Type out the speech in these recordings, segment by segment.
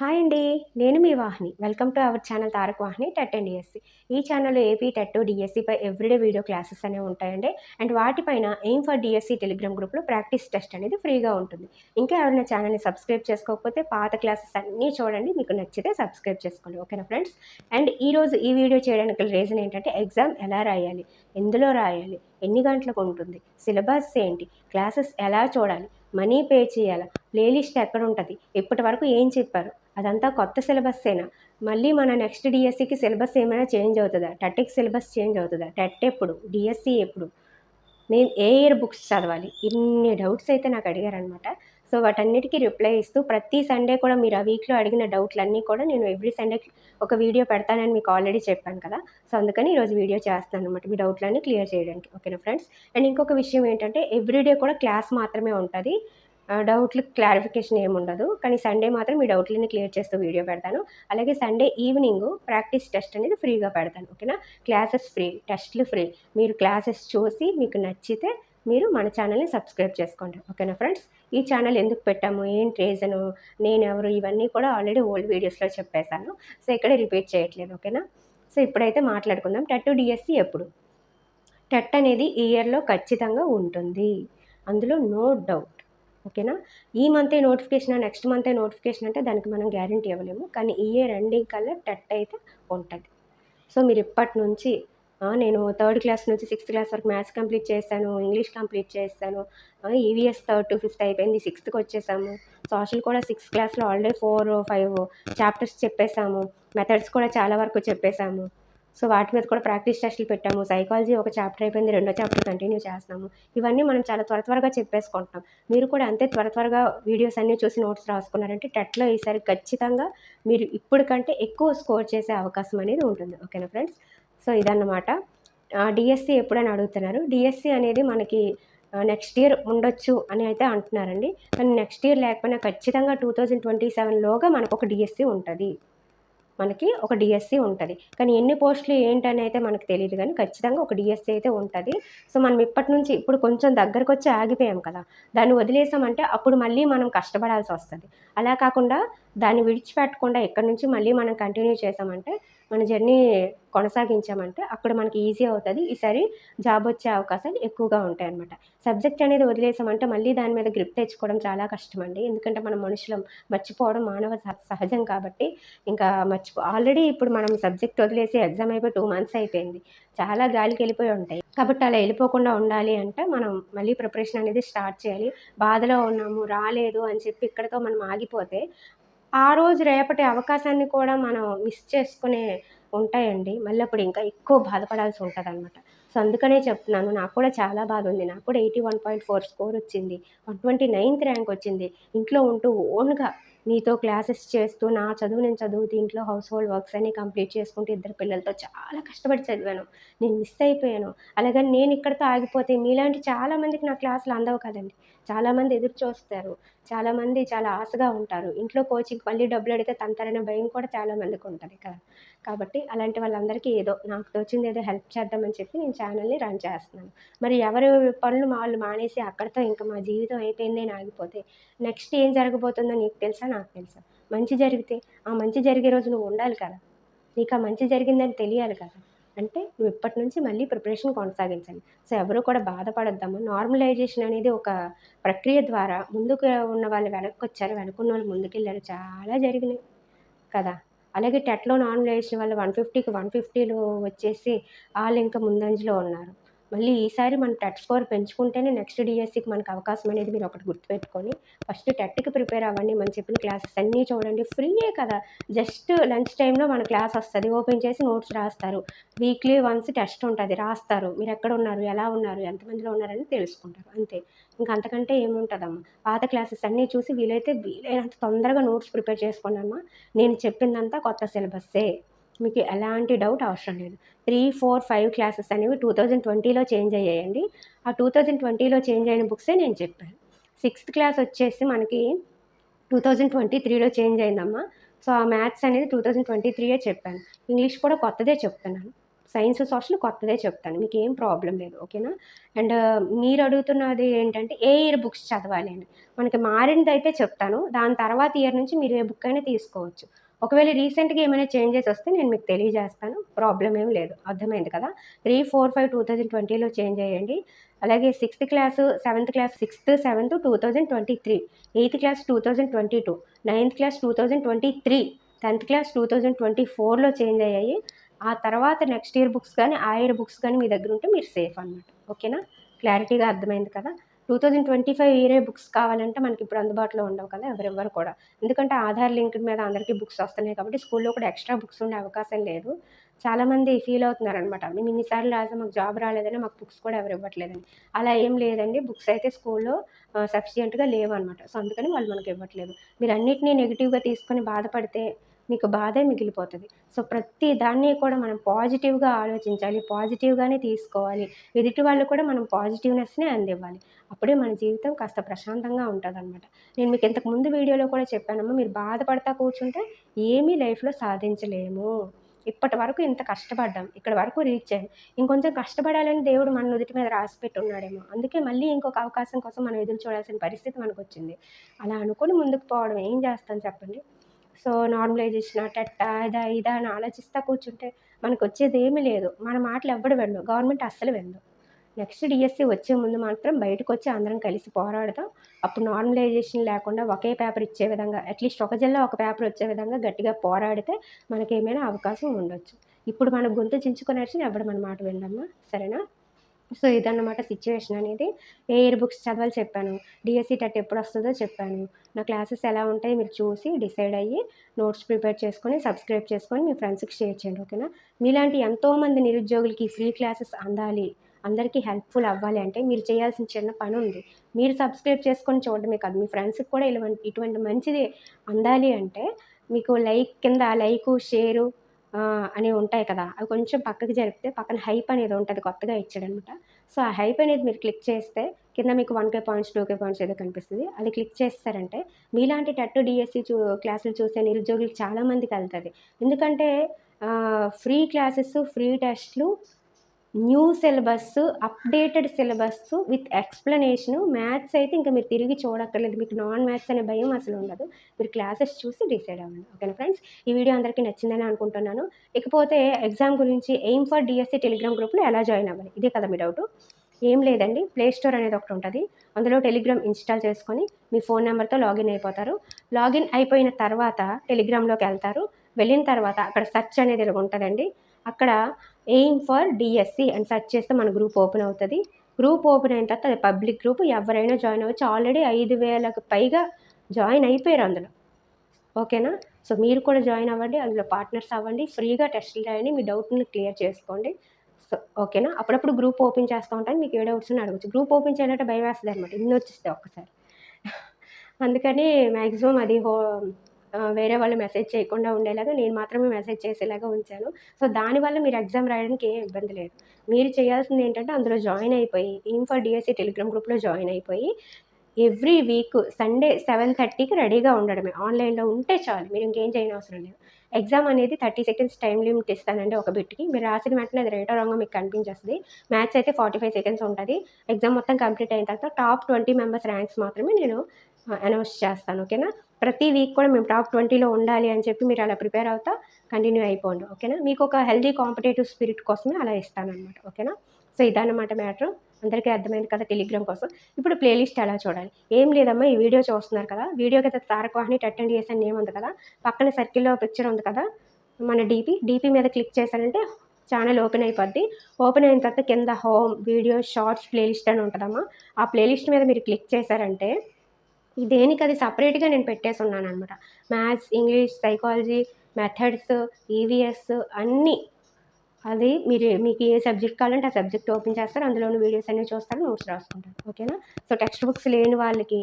Hi అండి నేను మీ Vahini. Welcome to our channel Tarak Vahini TET and DSC. ఈ ఛానల్లో ఏపీ టెట్ డిఎస్సిపై ఎవ్రీడే వీడియో క్లాసెస్ అనేవి ఉంటాయండి. అండ్ వాటిపైన ఎయిమ్ ఫర్ డిఎస్సి టెలిగ్రామ్ గ్రూప్లో ప్రాక్టీస్ టెస్ట్ అనేది ఫ్రీగా ఉంటుంది. ఇంకా ఎవరైనా ఛానల్ని సబ్స్క్రైబ్ చేసుకోకపోతే పాత క్లాసెస్ అన్నీ చూడండి మీకు నచ్చితే సబ్స్క్రైబ్ చేసుకోండి. ఓకేనా ఫ్రెండ్స్? అండ్ ఈరోజు ఈ వీడియో చేయడానికి రీజన్ ఏంటంటే ఎగ్జామ్ ఎలా రాయాలి ఎందులో రాయాలి ఎన్ని గంటలకు ఉంటుంది సిలబస్ ఏంటి క్లాసెస్ ఎలా చూడాలి మనీ పే చేయాలా ప్లేలిస్ట్ ఎక్కడ ఉంటుంది ఇప్పటి వరకు ఏం చెప్పారు అదంతా కొత్త సిలబస్ అయినా మళ్ళీ మన నెక్స్ట్ డిఎస్సికి సిలబస్ ఏమైనా చేంజ్ అవుతుందా? టెట్కి సిలబస్ చేంజ్ అవుతుందా? టెట్ ఎప్పుడు? డిఎస్సి ఎప్పుడు? నేను ఏ ఇయర్ బుక్స్ చదవాలి? ఇన్ని డౌట్స్ అయితే నాకు అడిగారనమాట సో వాటన్నిటికీ రిప్లై ఇస్తూ ప్రతి సండే కూడా మీరు ఆ వీక్లో అడిగిన డౌట్లన్నీ కూడా నేను ఎవ్రీ సండే ఒక వీడియో పెడతానని మీకు ఆల్రెడీ చెప్పాను కదా. సో అందుకని ఈరోజు వీడియో చేస్తాను అనమాట మీ డౌట్లన్నీ క్లియర్ చేయడానికి. ఓకేనా ఫ్రెండ్స్? అండ్ ఇంకొక విషయం ఏంటంటే ఎవ్రీడే కూడా క్లాస్ మాత్రమే ఉంటుంది. డౌట్లు క్లారిఫికేషన్ ఏముండదు. కానీ సండే మాత్రం మీ డౌట్లని క్లియర్ చేస్తూ వీడియో పెడతాను. అలాగే సండే ఈవినింగ్ ప్రాక్టీస్ టెస్ట్ అనేది ఫ్రీగా పెడతాను. ఓకేనా? క్లాసెస్ ఫ్రీ టెస్ట్లు ఫ్రీ. మీరు క్లాసెస్ చూసి మీకు నచ్చితే మీరు మన ఛానల్ని సబ్స్క్రైబ్ చేసుకోండి. ఓకేనా ఫ్రెండ్స్? ఈ ఛానల్ ఎందుకు పెట్టాము? ఏంటి రీజను? నేను ఎవరు? ఇవన్నీ కూడా ఆల్రెడీ ఓల్డ్ వీడియోస్లో చెప్పేశాను. సో ఇక్కడే రిపీట్ చేయట్లేదు. ఓకేనా? సో ఇప్పుడైతే మాట్లాడుకుందాం. టెట్ డిఎస్సి ఎప్పుడు? టెట్ అనేది ఈ ఇయర్లో ఖచ్చితంగా ఉంటుంది. అందులో నో డౌట్. ఓకేనా? ఈ మంతే నోటిఫికేషన్ నెక్స్ట్ మంతే నోటిఫికేషన్ అంటే దానికి మనం గ్యారంటీ ఇవ్వలేము. కానీ ఈ ఇయర్ ఎండింగ్ కల్లా టెట్ అయితే ఉంటుంది. సో మీరు ఇప్పటి నుంచి నేను థర్డ్ క్లాస్ నుంచి సిక్స్త్ క్లాస్ వరకు మ్యాథ్స్ కంప్లీట్ చేశాను ఇంగ్లీష్ కంప్లీట్ చేశాను ఈవీఎస్ థర్డ్ టు ఫిఫ్త్ అయిపోయింది సిక్స్త్కి వచ్చేసాము సోషల్ కూడా సిక్స్త్ క్లాస్లో ఆల్రెడీ ఫోర్ ఫైవ్ చాప్టర్స్ చెప్పేసాము. మెథడ్స్ కూడా చాలా వరకు చెప్పేసాము. సో వాటి మీద కూడా ప్రాక్టీస్ టెస్టులు పెట్టాము. సైకాలజీ ఒక చాప్టర్ అయిపోయింది రెండో చాప్టర్ కంటిన్యూ చేస్తున్నాము. ఇవన్నీ మనం చాలా త్వర త్వరగా చెప్పేసుకుంటాం మీరు కూడా అంతే త్వర త్వరగా వీడియోస్ అన్నీ చూసి నోట్స్ రాసుకున్నారంటే టెట్లో ఈసారి ఖచ్చితంగా మీరు ఇప్పటికంటే ఎక్కువ స్కోర్ చేసే అవకాశం అనేది ఉంటుంది. ఓకేనా ఫ్రెండ్స్? సో ఇదన్నమాట. డిఎస్సి ఎప్పుడని అడుగుతున్నారు? డిఎస్సి అనేది మనకి నెక్స్ట్ ఇయర్ ఉండొచ్చు అని అయితే అంటున్నారండి. కానీ నెక్స్ట్ ఇయర్ లేకపోయినా ఖచ్చితంగా టూ థౌజండ్ ట్వంటీ సెవెన్లోగా మనకు ఒక డిఎస్సి ఉంటుంది. మనకి ఒక డిఎస్సి ఉంటుంది. కానీ ఎన్ని పోస్టులు ఏంటని అయితే మనకు తెలియదు కానీ ఖచ్చితంగా ఒక డిఎస్సి అయితే ఉంటుంది. సో మనం ఇప్పటి నుంచి ఇప్పుడు కొంచెం దగ్గరకు వచ్చి ఆగిపోయాం కదా దాన్ని వదిలేసామంటే అప్పుడు మళ్ళీ మనం కష్టపడాల్సి వస్తుంది. అలా కాకుండా దాన్ని విడిచిపెట్టకుండా ఎక్కడి నుంచి మళ్ళీ మనం కంటిన్యూ చేసామంటే మన జర్నీ కొనసాగించామంటే అక్కడ మనకి ఈజీ అవుతుంది. ఈసారి జాబ్ వచ్చే అవకాశాలు ఎక్కువగా ఉంటాయి అనమాట సబ్జెక్ట్ అనేది వదిలేసామంటే మళ్ళీ దాని మీద గ్రిప్ తెచ్చుకోవడం చాలా కష్టం అండి ఎందుకంటే మనం మనుషులం మర్చిపోవడం మానవ సహజం కాబట్టి ఇంకా మర్చిపో ఆల్రెడీ ఇప్పుడు మనం సబ్జెక్ట్ వదిలేసి ఎగ్జామ్ అయిపోయి టూ మంత్స్ అయిపోయింది. చాలా గాలికి వెళ్ళిపోయి ఉంటాయి. కాబట్టి అలా వెళ్ళిపోకుండా ఉండాలి అంటే మనం మళ్ళీ ప్రిపరేషన్ అనేది స్టార్ట్ చేయాలి. బాధలో ఉన్నాము రాలేదు అని చెప్పి ఇక్కడతో మనం ఆగిపోతే ఆ రోజు రేపటి అవకాశాన్ని కూడా మనం మిస్ చేసుకునే ఉంటాయండి. మళ్ళీ అప్పుడు ఇంకా ఎక్కువ బాధపడాల్సి ఉంటుంది అనమాట సో అందుకనే చెప్తున్నాను నాకు కూడా చాలా బాధ ఉంది నాకు కూడా eighty one point four score వచ్చింది వన్ ట్వంటీ నైన్త్ ర్యాంక్ వచ్చింది. ఇంట్లో ఉంటూ ఓన్గా నీతో క్లాసెస్ చేస్తూ నా చదువు నేను చదువు దీంట్లో హౌస్ హోల్డ్ వర్క్స్ అన్ని కంప్లీట్ చేసుకుంటూ ఇద్దరు పిల్లలతో చాలా కష్టపడి చదివాను. నేను మిస్ అయిపోయాను. అలాగే నేను ఇక్కడితో ఆగిపోతే మీలాంటి చాలామందికి నా క్లాసులు అందవు కదండి. చాలామంది ఎదురు చూస్తారు. చాలామంది చాలా ఆశగా ఉంటారు. ఇంట్లో కోచింగ్ మళ్ళీ డబ్బులు అడిగితే తంతారనే భయం కూడా చాలామందికి ఉంటుంది కదా. కాబట్టి అలాంటి వాళ్ళందరికీ ఏదో నాకు తోచింది ఏదో హెల్ప్ చేద్దామని చెప్పి నేను ఛానల్ని రన్ చేస్తున్నాను. మరి ఎవరి పనులు వాళ్ళు మానేసి అక్కడితో ఇంకా మా జీవితం అయిపోయింది అని ఆగిపోతే నెక్స్ట్ ఏం జరగబోతుందో నీకు తెలుసా? నాకు తెలుసా. మంచి జరిగితే ఆ మంచి జరిగే రోజు నువ్వు ఉండాలి కదా. నీకు ఆ మంచి జరిగిందని తెలియాలి కదా. అంటే నువ్వు ఇప్పటి నుంచి మళ్ళీ ప్రిపరేషన్ కొనసాగించాలి. సో ఎవరు కూడా బాధపడద్దాము నార్మలైజేషన్ అనేది ఒక ప్రక్రియ ద్వారా ముందుకు ఉన్న వాళ్ళు వెనక్కి వచ్చారు వెనకున్న వాళ్ళు ముందుకెళ్ళారు. చాలా జరిగినాయి కదా. అలాగే టెట్లో నార్మలైజేషన్ వల్ల వన్ ఫిఫ్టీకి వన్ ఫిఫ్టీలో వచ్చేసి వాళ్ళు ఇంకా ముందంజలో ఉన్నారు. మళ్ళీ ఈసారి మనం టెట్ స్కోర్ పెంచుకుంటేనే నెక్స్ట్ డిఎస్సికి మనకు అవకాశం అనేది మీరు ఒకటి గుర్తుపెట్టుకొని ఫస్ట్ టెట్కి ప్రిపేర్ అవ్వండి మనం చెప్పిన క్లాసెస్ అన్నీ చూడండి. ఫ్రీయే కదా. జస్ట్ లంచ్ టైంలో మన క్లాస్ వస్తుంది. ఓపెన్ చేసి నోట్స్ రాస్తారు. వీక్లీ వన్స్ టెస్ట్ ఉంటుంది. రాస్తారు. మీరు ఎక్కడ ఉన్నారు? ఎలా ఉన్నారు? ఎంతమందిలో ఉన్నారని తెలుసుకుంటారు. అంతే. ఇంకా అంతకంటే ఏముంటుందమ్మా. పాత క్లాసెస్ అన్నీ చూసి వీలైతే వీలైనంత తొందరగా నోట్స్ ప్రిపేర్ చేసుకోండి అమ్మా నేను చెప్పిందంతా కొత్త సిలబస్సే. మీకు ఎలాంటి డౌట్ అవసరం లేదు. త్రీ ఫోర్ ఫైవ్ క్లాసెస్ అనేవి టూ థౌజండ్ ట్వంటీలో చేంజ్ అయ్యాయండి. ఆ టూ థౌజండ్ ట్వంటీలో చేంజ్ అయిన బుక్సే నేను చెప్పాను. సిక్స్త్ క్లాస్ వచ్చేసి మనకి టూ థౌజండ్ ట్వంటీ త్రీలో చేంజ్ అయిందమ్మా. సో ఆ మ్యాథ్స్ అనేది టూ థౌజండ్ ట్వంటీ త్రీయే చెప్పాను. ఇంగ్లీష్ కూడా కొత్తదే చెప్తున్నాను. సైన్స్ సోషల్ కొత్తదే చెప్తాను. మీకు ఏం ప్రాబ్లం లేదు ఓకేనా? అండ్ మీరు అడుగుతున్నది ఏంటంటే ఏ ఇయర్ బుక్స్ చదవాలి అని. మనకి మారినదైతే అయితే చెప్తాను. దాని తర్వాత ఇయర్ నుంచి మీరు ఏ బుక్ అయినా తీసుకోవచ్చు. ఒకవేళ రీసెంట్గా ఏమైనా చేంజెస్ వస్తే నేను మీకు తెలియజేస్తాను. ప్రాబ్లం ఏం లేదు. అర్థమైంది కదా? Three four five two thousand ట్వంటీలో చేంజ్ అయ్యండి. అలాగే sixth class seventh class sixth seventh two thousand twenty three eighth class two thousand twenty two ninth class two thousand twenty three tenth class two thousand twenty ఫోర్లో change అయ్యాయి. ఆ తర్వాత next year books కానీ ఆ year books కానీ మీ దగ్గర ఉంటే మీరు సేఫ్ అనమాట ఓకేనా? క్లారిటీగా అర్థమైంది కదా? టూ థౌజండ్ ట్వంటీ ఫైవ్ ఇయరే బుక్స్ కావాలంటే మనకి ఇప్పుడు అందుబాటులో ఉండవు కదా ఎవరెవ్వరు కూడా. ఎందుకంటే ఆధార్ లింక్ మీద అందరికీ బుక్స్ వస్తున్నాయి కాబట్టి స్కూల్లో కూడా ఎక్స్ట్రా బుక్స్ ఉండే అవకాశం లేదు. చాలామంది ఫీల్ అవుతున్నారనమాట మేము ఇన్నిసార్లు రాసాం మాకు జాబ్ రాలేదని మాకు బుక్స్ కూడా ఎవరు ఇవ్వట్లేదండి అలా ఏం లేదండి. బుక్స్ అయితే స్కూల్లో సఫిషియెంట్గా లేవు అనమాట సో అందుకని వాళ్ళు మనకి ఇవ్వట్లేదు. మీరు అన్నిటినీ నెగిటివ్గా తీసుకొని బాధపడితే మీకు బాధే మిగిలిపోతుంది. సో ప్రతి దాన్ని కూడా మనం పాజిటివ్గా ఆలోచించాలి పాజిటివ్గానే తీసుకోవాలి. ఎదుటి వాళ్ళు కూడా మనం పాజిటివ్నెస్నే అందివ్వాలి. అప్పుడే మన జీవితం కాస్త ప్రశాంతంగా ఉంటుందన్నమాట. నేను మీకు ఇంతకు ముందు వీడియోలో కూడా చెప్పానమ్మా మీరు బాధపడతా కూర్చుంటే ఏమీ లైఫ్లో సాధించలేము. ఇప్పటి వరకు ఇంత కష్టపడ్డాం ఇక్కడ వరకు రీచ్ అయ్యాం. ఇంకొంచెం కష్టపడాలని దేవుడు మన నుదుటి మీద రాసి పెట్టున్నాడేమో అందుకే మళ్ళీ ఇంకొక అవకాశం కోసం మనం ఎదురు చూడాల్సిన పరిస్థితి మనకు వచ్చింది అలా అనుకుని ముందుకు పోవడం ఏం చేస్తాం చెప్పండి? సో నార్మలైజేషన్ అట్ట ఇదా ఇదా అని ఆలోచిస్తా కూర్చుంటే మనకు వచ్చేది ఏమీ లేదు. మన మాటలు ఎవ్వడు వెళ్ళవు గవర్నమెంట్ అస్సలు వెళ్ళదు నెక్స్ట్ డిఎస్సి వచ్చే ముందు మాత్రం బయటకు వచ్చి అందరం కలిసి పోరాడతాం. అప్పుడు నార్మలైజేషన్ లేకుండా ఒకే పేపర్ ఇచ్చే విధంగా అట్లీస్ట్ ఒక జిల్లా ఒక పేపర్ వచ్చే విధంగా గట్టిగా పోరాడితే మనకి ఏమైనా అవకాశం ఉండొచ్చు. ఇప్పుడు మనం గొంతు చించుకునేసి ఎవడు మన మాట విండమ్మా సరేనా? సో ఇదన్నమాట సిచ్యువేషన్ అనేది. ఏ ఇయర్ బుక్స్ చదవాలి చెప్పాను. డిఎస్సి టెట్ ఎప్పుడు వస్తుందో చెప్పాను. నా క్లాసెస్ ఎలా ఉంటాయి మీరు చూసి డిసైడ్ అయ్యి నోట్స్ ప్రిపేర్ చేసుకొని సబ్స్క్రైబ్ చేసుకొని మీ ఫ్రెండ్స్కి షేర్ చేయండి ఓకేనా మీలాంటి ఎంతోమంది నిరుద్యోగులకి ఫ్రీ క్లాసెస్ అందాలి అందరికీ హెల్ప్ఫుల్ అవ్వాలి అంటే మీరు చేయాల్సిన చిన్న పని ఉంది. మీరు సబ్స్క్రైబ్ చేసుకొని చూడడమే కాదు మీ ఫ్రెండ్స్కి కూడా ఇటువంటి ఇటువంటి మంచిది అందాలి అంటే మీకు లైక్ కింద లైకు షేరు అనేవి ఉంటాయి కదా. అవి కొంచెం పక్కకి జరిపితే పక్కన హైప్ అనేది ఉంటుంది కొత్తగా ఇచ్చాడనమాట. సో ఆ హైప్ అనేది మీరు క్లిక్ చేస్తే కింద మీకు one K points two K points ఏదో కనిపిస్తుంది. అది క్లిక్ చేస్తారంటే మీలాంటి టట్టు డిఎస్సి చూ క్లాసులు చూసే నిరుద్యోగులకు చాలామందికి వెళ్తుంది. ఎందుకంటే ఫ్రీ క్లాసెస్ ఫ్రీ టెస్ట్లు new syllabus updated syllabus with explanation. Maths అయితే ఇంకా మీరు తిరిగి చూడక్కర్లేదు. మీకు నాన్ మ్యాథ్స్ అనే భయం అసలు ఉండదు. మీరు క్లాసెస్ చూసి డిసైడ్ అవ్వండి. ఓకేనా ఫ్రెండ్స్? ఈ వీడియో అందరికీ నచ్చిందని అనుకుంటున్నాను. ఇకపోతే ఎగ్జామ్ గురించి ఎయిమ్ ఫర్ డిఎస్సి టెలిగ్రామ్ గ్రూప్లో ఎలా జాయిన్ అవ్వాలి? ఇదే కదా మీ డౌట్. ఏం లేదండి. ప్లే స్టోర్ అనేది ఒకటి ఉంటుంది. అందులో టెలిగ్రామ్ ఇన్స్టాల్ చేసుకొని మీ ఫోన్ నెంబర్తో లాగిన్ అయిపోతారు. లాగిన్ అయిపోయిన తర్వాత టెలిగ్రామ్లోకి వెళ్తారు. వెళ్ళిన తర్వాత అక్కడ సెర్చ్ అనేది ఉంటుందండి. అక్కడ ఎయిమ్ ఫర్ డిఎస్సి అని సెర్చ్ చేస్తే మన గ్రూప్ ఓపెన్ అవుతుంది. గ్రూప్ ఓపెన్ అయిన తర్వాత అది పబ్లిక్ గ్రూప్ ఎవరైనా జాయిన్ అవ్వచ్చు. ఆల్రెడీ ఐదు వేలకు పైగా జాయిన్ అయిపోయారు అందులో. ఓకేనా సో మీరు కూడా జాయిన్ అవ్వండి. అందులో పార్ట్నర్స్ అవ్వండి. ఫ్రీగా టెస్టులు రాయండి. మీ డౌట్ని క్లియర్ చేసుకోండి. సో ఓకేనా అప్పుడప్పుడు గ్రూప్ ఓపెన్ చేస్తూ ఉంటాను. మీకు ఏ డౌట్స్ అడగచ్చు. గ్రూప్ ఓపెన్ చేయాలంటే భయం వేస్తుంది అనమాట ఇన్ని వచ్చేస్తే ఒక్కసారి. అందుకని మ్యాక్సిమం అది హో వేరే వాళ్ళు మెసేజ్ చేయకుండా ఉండేలాగా నేను మాత్రమే మెసేజ్ చేసేలాగా ఉంచాను. సో దానివల్ల మీరు ఎగ్జామ్ రాయడానికి ఏం ఇబ్బంది లేదు. మీరు చేయాల్సింది ఏంటంటే అందులో జాయిన్ అయిపోయి ఇన్ఫర్ డిఎస్సి టెలిగ్రామ్ గ్రూప్లో జాయిన్ అయిపోయి ఎవ్రీ వీక్ సండే సెవెన్ థర్టీకి రెడీగా ఉండడమే. ఆన్లైన్లో ఉంటే చాలు మీరు ఇంకేం చేయని అవసరం లేదు. ఎగ్జామ్ అనేది థర్టీ సెకండ్స్ టైం లిమిట్ ఇస్తానండి ఒక బిట్కి. మీరు రాసిన వెంటనే అది రైట్ రాంగ్ మీకు కనిపించేస్తుంది. మ్యాథ్స్ అయితే ఫార్టీ ఫైవ్ సెకండ్స్ ఉంటుంది. ఎగ్జామ్ మొత్తం కంప్లీట్ అయిన తర్వాత టాప్ ట్వంటీ మెంబర్స్ ర్యాంక్స్ మాత్రమే నేను అనౌన్స్ చేస్తాను ఓకేనా? ప్రతి వీక్ కూడా మేము టాప్ ట్వంటీలో ఉండాలి అని చెప్పి మీరు అలా ప్రిపేర్ అవుతా కంటిన్యూ అయిపోండి ఓకేనా మీకు ఒక హెల్దీ కాంపిటేటివ్ స్పిరిట్ కోసమే అలా ఇస్తానమాట అనమాట ఓకేనా సో ఇదన్నమాట మ్యాటర్ అందరికీ అర్థమైంది కదా టెలిగ్రామ్ కోసం. ఇప్పుడు ప్లేలిస్ట్ ఎలా చూడాలి? ఏం లేదమ్మా ఈ వీడియో చూస్తున్నారు కదా? వీడియో కదా Taraka Vahini attend and name ఉంది కదా? పక్కన సర్కిల్లో పిక్చర్ ఉంది కదా? మన డీపీ డీపీ మీద క్లిక్ చేశారంటే ఛానల్ ఓపెన్ అయిపోద్ది. ఓపెన్ అయిన తర్వాత కింద హోమ్ వీడియో షార్ట్స్ ప్లేలిస్ట్ అని ఉంటుందమ్మా. ఆ ప్లేలిస్ట్ మీద మీరు క్లిక్ చేశారంటే దేనికి అది సపరేట్గా నేను పెట్టేసి ఉన్నాను అనమాట maths English psychology methods EVS అన్నీ. అది మీరు మీకు ఏ సబ్జెక్ట్ కావాలంటే ఆ సబ్జెక్ట్ ఓపెన్ చేస్తారు. అందులోని వీడియోస్ అన్నీ చూస్తారు నోట్స్ రాసుకుంటారు. ఓకేనా? సో టెక్స్ట్ బుక్స్ లేని వాళ్ళకి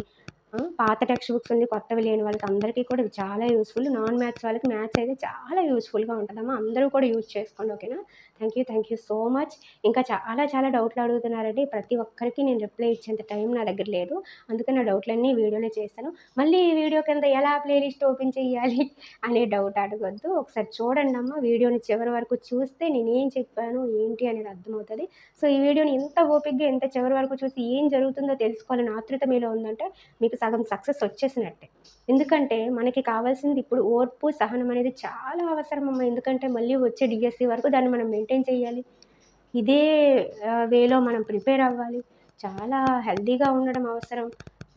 పాత టెక్స్ట్ బుక్స్ ఉంది కొత్తవి లేని వాళ్ళకి అందరికీ కూడా ఇవి చాలా యూస్ఫుల్. నాన్ మ్యాథ్స్ వాళ్ళకి మ్యాథ్స్ అయితే చాలా యూస్ఫుల్గా ఉంటుందమ్మా. అందరూ కూడా యూజ్ చేసుకోండి ఓకేనా? Thank you thank you so much ఇంకా చాలా చాలా డౌట్లు అడుగుతున్నారండి. ప్రతి ఒక్కరికి నేను రిప్లై ఇచ్చేంత టైం నా దగ్గర లేదు. అందుకని నా డౌట్లన్నీ వీడియోలో చేస్తాను. మళ్ళీ ఈ వీడియో కింద ఎలా ప్లేలిస్ట్ ఓపెన్ చేయాలి అనే డౌట్ అడగొద్దు. ఒకసారి చూడండి అమ్మ. వీడియోని చివరి వరకు చూస్తే నేను ఏం చెప్పాను ఏంటి అనేది అర్థమవుతుంది. సో ఈ వీడియోని ఎంత ఓపిక్గా ఎంత చివరి వరకు చూసి ఏం జరుగుతుందో తెలుసుకోవాలని ఆతృత మీలో ఉందంటే మీకు సగం సక్సెస్ వచ్చేసినట్టే. ఎందుకంటే మనకి కావాల్సింది ఇప్పుడు ఓర్పు సహనం అనేది చాలా అవసరం అమ్మ ఎందుకంటే మళ్ళీ వచ్చే డిఎస్సి వరకు దాన్ని మనం మెయింటైన్ చేయాలి. ఇదే వేలో మనం ప్రిపేర్ అవ్వాలి. చాలా హెల్తీగా ఉండడం అవసరం.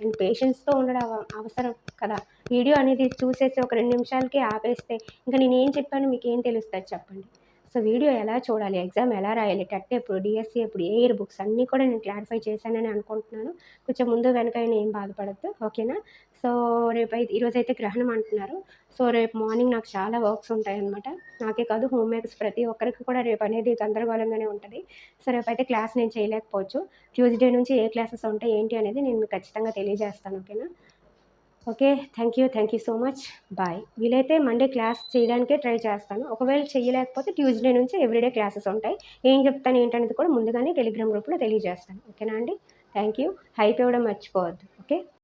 అండ్ పేషెన్స్తో ఉండడం అవసరం కదా. వీడియో అనేది చూసేసి ఒక రెండు నిమిషాలకి ఆపేస్తే ఇంకా నేను ఏం చెప్పాను మీకు ఏం తెలుస్తుంది చెప్పండి. సో వీడియో ఎలా చూడాలి? ఎగ్జామ్ ఎలా రాయాలి? టెట్ ఎప్పుడు? డిఎస్సి ఎప్పుడు? ఏ ఇయర్ బుక్స్? అన్నీ కూడా నేను క్లారిఫై చేశానని అనుకుంటున్నాను. కొంచెం ముందు వెనక అయినా ఏం బాధపడద్దు. ఓకేనా? సో రేపు అయితే ఈరోజు అయితే గ్రహణం అంటున్నారు. సో రేపు మార్నింగ్ నాకు చాలా వర్క్స్ ఉంటాయన్నమాట. నాకే కాదు హోమ్ ప్రతి ఒక్కరికి కూడా రేపు అనేది గందరగోళంగానే ఉంటుంది. సో రేపు అయితే క్లాస్ నేను చేయలేకపోవచ్చు. ట్యూస్డే నుంచి ఏ క్లాసెస్ ఉంటాయి ఏంటి అనేది నేను మీకు ఖచ్చితంగా తెలియజేస్తాను ఓకేనా? Okay thank you thank you so much. Bye. వీలైతే మండే క్లాస్ చేయడానికే ట్రై చేస్తాను. ఒకవేళ చేయలేకపోతే ట్యూస్డే నుంచి ఎవ్రీడే క్లాసెస్ ఉంటాయి. ఏం చెప్తాను ఏంటనేది కూడా ముందుగానే టెలిగ్రామ్ గ్రూప్లో తెలియజేస్తాను. ఓకేనా అండి? Thank you. హైప్ ఇవ్వడం మర్చిపోవద్దు ఓకే?